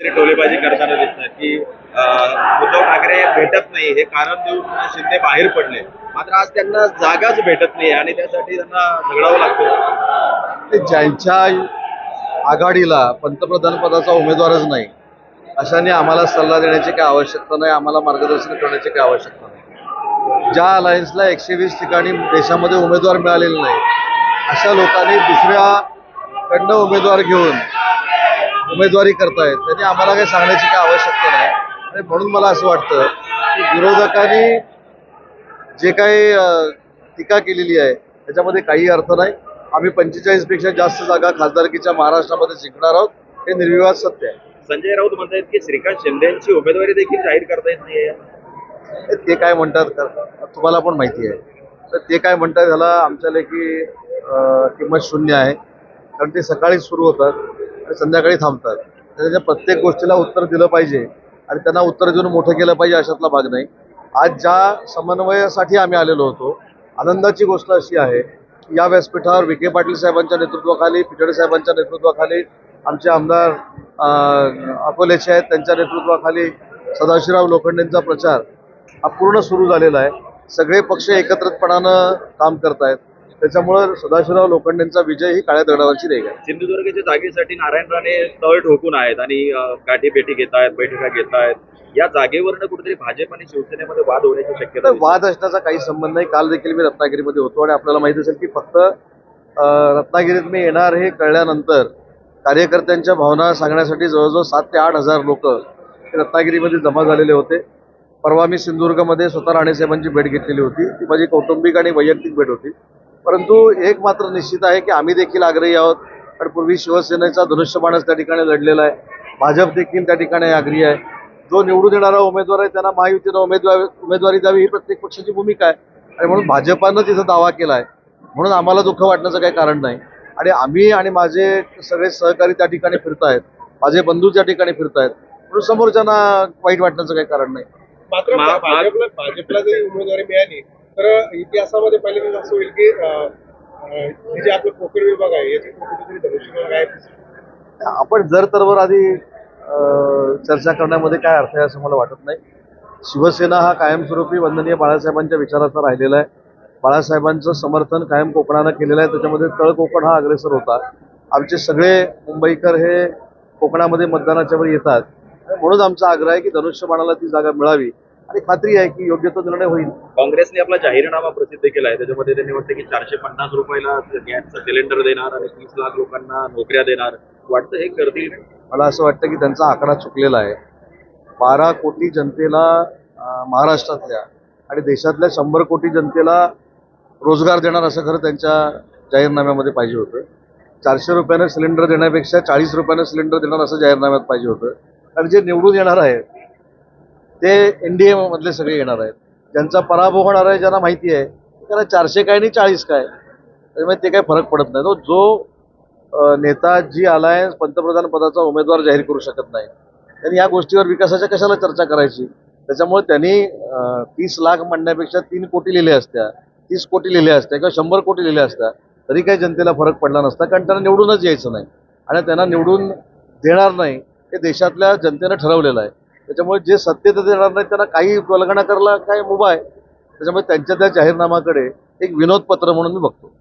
टोलेबाजी करताना दिसतात की उद्धव ठाकरे भेटत नाही हे कारण देऊन शिंदे बाहेर पडले. मात्र आज त्यांना जागाच भेटत नाही आणि त्यासाठी त्यांना झगडावं लागतं. ते ज्यांच्या आघाडीला पंतप्रधान पदाचा उमेदवारच नाही अशाने आम्हाला सल्ला देण्याची काही आवश्यकता नाही आम्हाला मार्गदर्शन करण्याची काही आवश्यकता नाही. ज्या अलायन्सला एकशे वीस ठिकाणी देशामध्ये उमेदवार मिळालेले नाही अशा लोकांनी दुसऱ्याकडनं उमेदवार घेऊन उमेदवारी करतायत. त्यांनी आम्हाला काही सांगण्याची काही आवश्यकता नाही. आणि म्हणून मला असं वाटतं की विरोधकांनी जे काही टीका केलेली आहे त्याच्यामध्ये काही अर्थ नाही. आम्ही पंचेचाळीसपेक्षा जास्त जागा खासदारकीच्या महाराष्ट्रामध्ये जिंकणार आहोत. हे निर्विवाद सत्य आहे. संजय राऊत म्हणतायत की श्रीकांत शिंदे यांची उमेदवारी देखील जाहीर करता येत नाहीये. हे ते काय म्हणतात तुम्हाला पण माहिती आहे. तर ते काय म्हणतात ह्याला आमच्या लेखी किंमत शून्य आहे. कारण ते सकाळी सुरू होतात. आणि संध्याकाळी थांबतात. त्याच्या प्रत्येक गोष्टीला उत्तर दिलं पाहिजे आणि त्यांना उत्तर देऊन मोठं केलं पाहिजे अशातला भाग नाही. आज ज्या समन्वयासाठी आम्ही आलेलो होतो आनंदाची गोष्ट अशी आहे की या व्यासपीठावर विखे पाटील साहेबांच्या नेतृत्वाखाली पिठडे साहेबांच्या नेतृत्वाखाली आमचे आमदार अकोलेचे आहेत त्यांच्या नेतृत्वाखाली सदाशिवराव लोखंडेंचा प्रचार हा पूर्ण सुरू झालेला आहे. सगळे पक्ष एकत्रितपणानं काम करत आहेत त्याच्यामुळं सदाशिवराव लोखंडेंचा विजय ही काळ्या दगडावरची रेग आहे. सिंधुदुर्गच्या जागेसाठी नारायण राणे तळ ठोकून आहेत आणि गाठीभेटी घेत आहेत बैठका घेत आहेत या जागेवरनं कुठेतरी भाजप आणि शिवसेनेमध्ये वाद होण्याची शक्यता. वाद असण्याचा काही संबंध नाही. काल देखील मी रत्नागिरीमध्ये होतो आणि आपल्याला माहिती असेल की फक्त रत्नागिरीत मी येणार हे कळल्यानंतर कार्यकर्त्यांच्या भावना सांगण्यासाठी जवळजवळ सात ते आठ हजार लोक रत्नागिरीमध्ये जमा झालेले होते. परवा मी सिंधुदुर्गमध्ये स्वतः राणेसाहेबांची भेट घेतलेली होती. ती माझी कौटुंबिक आणि वैयक्तिक भेट होती. परंतु एक मात्र निश्चित आहे की आम्ही देखील आग्रही आहोत. कारण पूर्वी शिवसेनेचा धनुष्यबाणच त्या ठिकाणी लढलेला आहे. भाजप देखील त्या ठिकाणी आग्रही आहे. जो निवडून येणारा उमेदवार आहे त्यांना महायुतीनं उमेदवार उमेदवारी द्यावी ही प्रत्येक पक्षाची भूमिका आहे. आणि म्हणून भाजपानं तिथं दावा केला आहे म्हणून आम्हाला दुःख वाटण्याचं काही कारण नाही. आणि आम्ही आणि माझे सगळे सहकारी त्या ठिकाणी फिरतायत. माझे बंधू त्या ठिकाणी फिरतायत. म्हणून समोरच्यांना वाईट वाटण्याचं काही कारण नाही. मात्र भाजपला भाजपला जरी उमेदवारी मिळाली तर इतिहासामध्ये पहिल्यांदा असं होईल की हे जे आपलं कोकण विभाग आहे याचे कुठेतरी आहे आपण जर तरवर आधी चर्चा करण्यामध्ये काय अर्थ आहे असं मला वाटत नाही. शिवसेना हा कायमस्वरूपी वंदनीय बाळासाहेबांच्या विचाराचा राहिलेला आहे. बाळासाहेबांचं समर्थन कायम कोकणानं केलेलं आहे. त्याच्यामध्ये तळ कोकण हा अग्रेसर होता. आमचे सगळे मुंबईकर हे कोकणामध्ये मतदानाच्या वेळी येतात. म्हणून आमचा आग्रह आहे की धनुष्यबाणाला ती जागा मिळावी. आणि खात्री आहे की योग्य तो निर्णय होईल. काँग्रेसने आपला जाहीरनामा प्रसिद्ध केला आहे. त्याच्यामध्ये त्यांनी म्हटलं की चारशे पन्नास रुपयाला गॅसचं सिलेंडर देणार आणि तीस लाख लोकांना नोकऱ्या देणार. वाटतं हे करतील? मला असं वाटतं की त्यांचा आकडा चुकलेला आहे. बारा कोटी जनतेला महाराष्ट्रातल्या आणि देशातल्या शंभर कोटी जनतेला रोजगार देणार असं खरं त्यांच्या जाहीरनाम्यामध्ये पाहिजे होतं. चारशे रुपयानं सिलेंडर देण्यापेक्षा चाळीस रुपयानं सिलेंडर देणार असं जाहीरनाम्यात पाहिजे होतं. कारण जे निवडून येणार आहे ते एन डी मधले सगळे येणार आहेत. ज्यांचा पराभव होणार आहे ज्यांना माहिती आहे त्याला चारशे काय आणि चाळीस काय? त्याच्यामुळे ते काही फरक पडत नाही. तो जो नेता जी अलायन्स पंतप्रधान पदाचा उमेदवार जाहीर करू शकत नाही. त्यांनी या गोष्टीवर विकासाच्या कशाला चर्चा करायची? त्याच्यामुळे त्यांनी तीस लाख म्हणण्यापेक्षा तीन कोटी लिहिले असत्या. तीस कोटी लिहिल्या असत्या किंवा शंभर कोटी लिहिल्या असत्या. तरी काही जनतेला फरक पडला नसता कारण त्यांना निवडूनच यायचं नाही. आणि त्यांना निवडून देणार नाही हे देशातल्या जनतेनं ठरवलेलं आहे. त्याच्यामुळे जे सत्तेत देणार नाही त्यांना काही वलगणा करायला काय मुभा आहे त्याच्यामुळे त्यांच्या त्या जाहीरनामाकडे एक विनोद पत्र म्हणून मी बघतो.